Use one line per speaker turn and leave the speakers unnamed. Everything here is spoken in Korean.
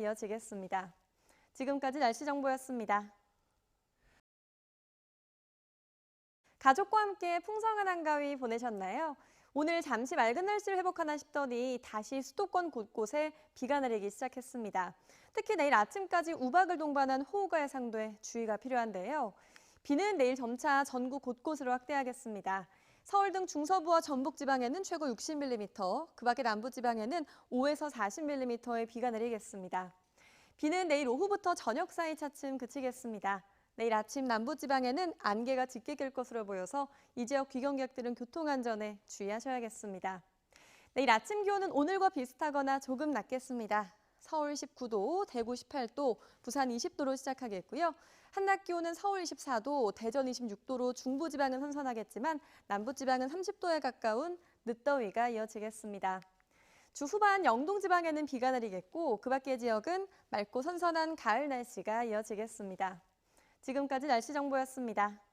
이어지겠습니다. 지금까지 날씨 정보였습니다. 가족과 함께 풍성한 한가위 보내셨나요? 오늘 잠시 맑은 날씨를 회복하나 싶더니 다시 수도권 곳곳에 비가 내리기 시작했습니다. 특히 내일 아침까지 우박을 동반한 호우가 예상돼 주의가 필요한데요. 비는 내일 점차 전국 곳곳으로 확대하겠습니다. 서울 등 중서부와 전북 지방에는 최고 60mm, 그 밖에 남부 지방에는 5에서 40mm의 비가 내리겠습니다. 비는 내일 오후부터 저녁 사이 차츰 그치겠습니다. 내일 아침 남부 지방에는 안개가 짙게 낄 것으로 보여서 이 지역 귀경객들은 교통안전에 주의하셔야겠습니다. 내일 아침 기온은 오늘과 비슷하거나 조금 낮겠습니다. 서울 19도, 대구 18도, 부산 20도로 시작하겠고요. 한낮 기온은 서울 24도, 대전 26도로 중부지방은 선선하겠지만 남부지방은 30도에 가까운 늦더위가 이어지겠습니다. 주 후반 영동 지방에는 비가 내리겠고 그 밖의 지역은 맑고 선선한 가을 날씨가 이어지겠습니다. 지금까지 날씨 정보였습니다.